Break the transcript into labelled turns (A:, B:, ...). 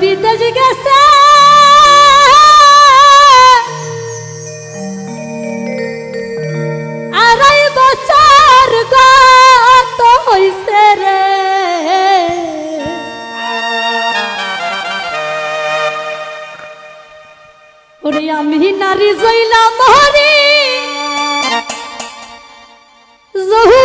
A: বিদেশ গেছে আড়াই বছর গত হইছে রে। ওরে আমি নারী জইলা মহরি জহু